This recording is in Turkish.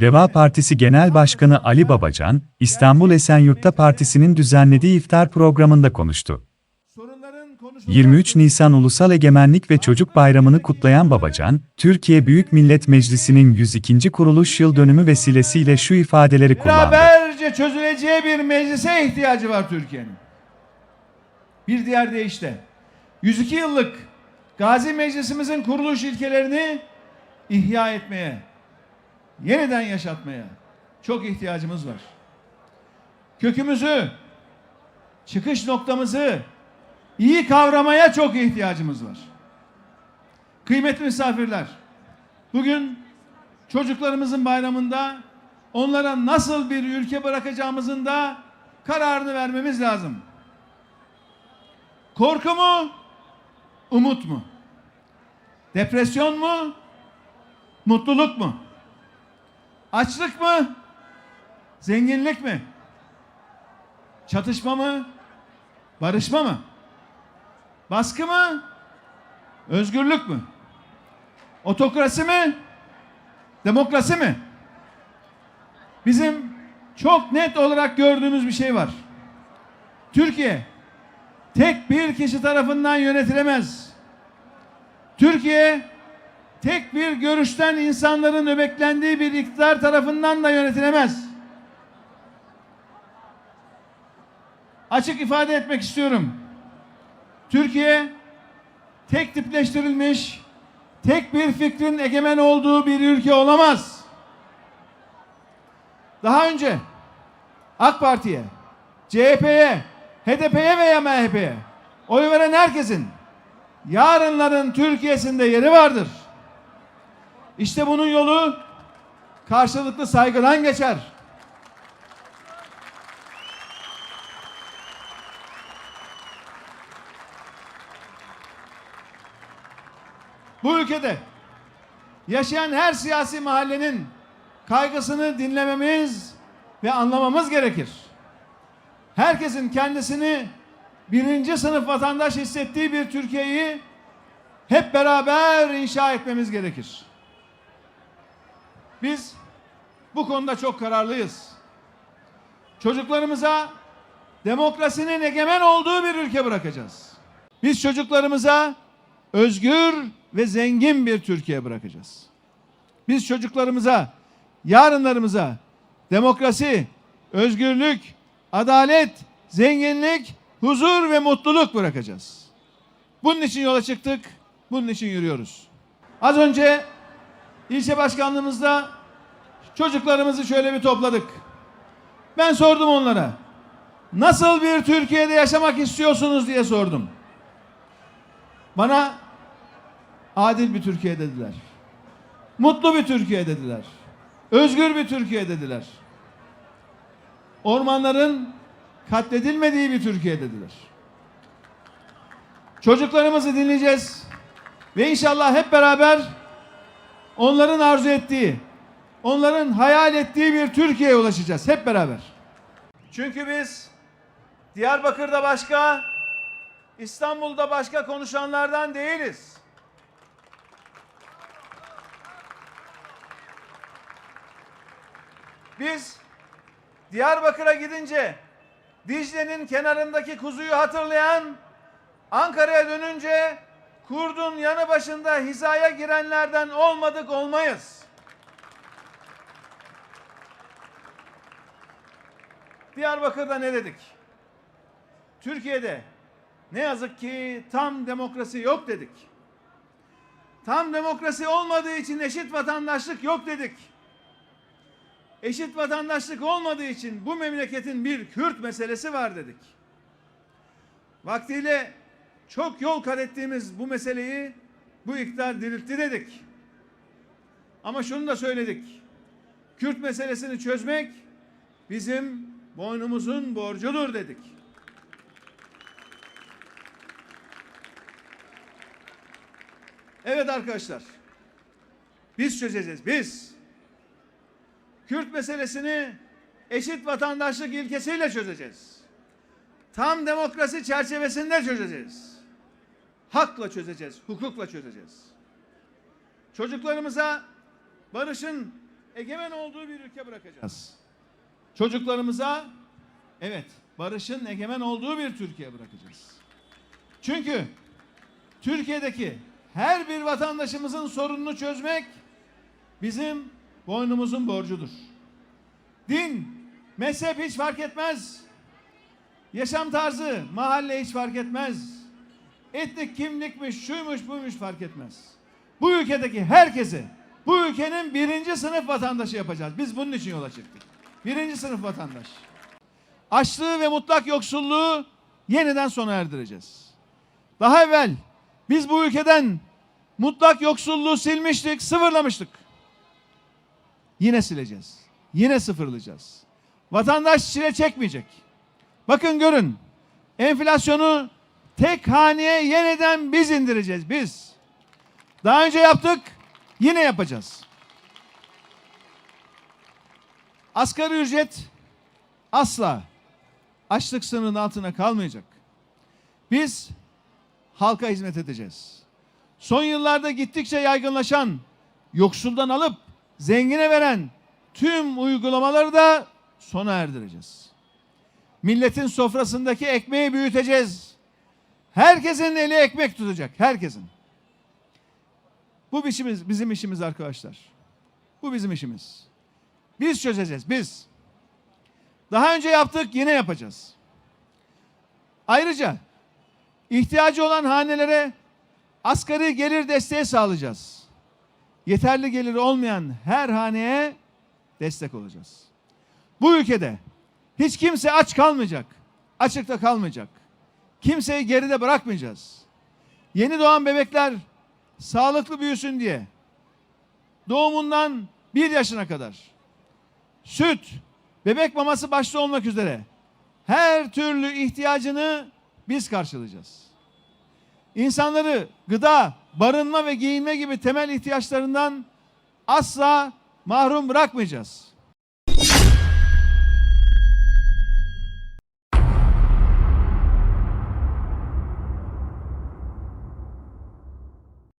Deva Partisi Genel Başkanı Ali Babacan, İstanbul Esenyurt'ta partisinin düzenlediği iftar programında konuştu. 23 Nisan Ulusal Egemenlik ve Çocuk Bayramı'nı kutlayan Babacan, Türkiye Büyük Millet Meclisi'nin 102. kuruluş yıl dönümü vesilesiyle şu ifadeleri kullandı. Beraberce çözüleceği bir meclise ihtiyacı var Türkiye'nin. Bir diğer deyişle 102 yıllık Gazi Meclisimizin kuruluş ilkelerini ihya etmeye, yeniden yaşatmaya çok ihtiyacımız var. Kökümüzü, çıkış noktamızı iyi kavramaya çok ihtiyacımız var. Kıymetli misafirler, bugün çocuklarımızın bayramında onlara nasıl bir ülke bırakacağımızın da kararını vermemiz lazım. Korku mu? Umut mu? Depresyon mu? Mutluluk mu? Açlık mı? Zenginlik mi? Çatışma mı? Barışma mı? Baskı mı? Özgürlük mü? Otokrasi mi? Demokrasi mi? Bizim çok net olarak gördüğümüz bir şey var. Türkiye tek bir kişi tarafından yönetilemez. Türkiye tek bir görüşten insanların nöbetlendiği bir iktidar tarafından da yönetilemez. Açık ifade etmek istiyorum. Türkiye tek tipleştirilmiş, tek bir fikrin egemen olduğu bir ülke olamaz. Daha önce AK Parti'ye, CHP'ye, HDP'ye veya MHP'ye oy veren herkesin yarınların Türkiye'sinde yeri vardır. İşte bunun yolu karşılıklı saygıdan geçer. Bu ülkede yaşayan her siyasi mahallenin kaygısını dinlememiz ve anlamamız gerekir. Herkesin kendisini birinci sınıf vatandaş hissettiği bir Türkiye'yi hep beraber inşa etmemiz gerekir. Biz bu konuda çok kararlıyız. Çocuklarımıza demokrasinin egemen olduğu bir ülke bırakacağız. Biz çocuklarımıza özgür ve zengin bir Türkiye bırakacağız. Biz çocuklarımıza, yarınlarımıza demokrasi, özgürlük, adalet, zenginlik, huzur ve mutluluk bırakacağız. Bunun için yola çıktık, bunun için yürüyoruz. Az önce ilçe başkanlığımızda çocuklarımızı şöyle bir topladık. Ben sordum onlara. Nasıl bir Türkiye'de yaşamak istiyorsunuz diye sordum. Bana adil bir Türkiye dediler. Mutlu bir Türkiye dediler. Özgür bir Türkiye dediler. Ormanların katledilmediği bir Türkiye dediler. Çocuklarımızı dinleyeceğiz ve inşallah hep beraber onların arzu ettiği, onların hayal ettiği bir Türkiye'ye ulaşacağız hep beraber. Çünkü biz Diyarbakır'da başka, İstanbul'da başka konuşanlardan değiliz. Biz Diyarbakır'a gidince Dicle'nin kenarındaki kuzuyu hatırlayan, Ankara'ya dönünce kurdun yanı başında hizaya girenlerden olmadık olmayız. Diyarbakır'da ne dedik? Türkiye'de ne yazık ki tam demokrasi yok dedik. Tam demokrasi olmadığı için eşit vatandaşlık yok dedik. Eşit vatandaşlık olmadığı için bu memleketin bir Kürt meselesi var dedik. Vaktiyle çok yol kat ettiğimiz bu meseleyi bu iktidar diriltti dedik. Ama şunu da söyledik. Kürt meselesini çözmek bizim boynumuzun borcudur dedik. Evet arkadaşlar. Biz çözeceğiz. Biz. Kürt meselesini eşit vatandaşlık ilkesiyle çözeceğiz. Tam demokrasi çerçevesinde çözeceğiz. Hakla çözeceğiz, hukukla çözeceğiz. Çocuklarımıza barışın egemen olduğu bir ülke bırakacağız. Çocuklarımıza evet barışın egemen olduğu bir Türkiye bırakacağız. Çünkü Türkiye'deki her bir vatandaşımızın sorununu çözmek bizim boynumuzun borcudur. Din, mezhep hiç fark etmez. Yaşam tarzı, mahalle hiç fark etmez. Etnik kimlikmiş, şuymuş, buymuş fark etmez. Bu ülkedeki herkesi bu ülkenin birinci sınıf vatandaşı yapacağız. Biz bunun için yola çıktık. Birinci sınıf vatandaş. Açlığı ve mutlak yoksulluğu yeniden sona erdireceğiz. Daha evvel biz bu ülkeden mutlak yoksulluğu silmiştik, sıfırlamıştık. Yine sileceğiz. Yine sıfırlayacağız. Vatandaş çile çekmeyecek. Bakın görün. Enflasyonu tek haneye yeniden biz indireceğiz. Biz. Daha önce yaptık. Yine yapacağız. Asgari ücret asla açlık sınırının altına kalmayacak. Biz halka hizmet edeceğiz. Son yıllarda gittikçe yaygınlaşan, yoksuldan alıp zengine veren tüm uygulamaları da sona erdireceğiz. Milletin sofrasındaki ekmeği büyüteceğiz. Herkesin eli ekmek tutacak, herkesin. Bu işimiz, bizim işimiz arkadaşlar. Bu bizim işimiz. Biz çözeceğiz, biz. Daha önce yaptık, yine yapacağız. Ayrıca ihtiyacı olan hanelere asgari gelir desteği sağlayacağız. Yeterli geliri olmayan her haneye destek olacağız. Bu ülkede hiç kimse aç kalmayacak, açıkta kalmayacak. Kimseyi geride bırakmayacağız. Yeni doğan bebekler sağlıklı büyüsün diye doğumundan bir yaşına kadar süt, bebek maması başta olmak üzere her türlü ihtiyacını biz karşılayacağız. İnsanları gıda, barınma ve giyinme gibi temel ihtiyaçlarından asla mahrum bırakmayacağız.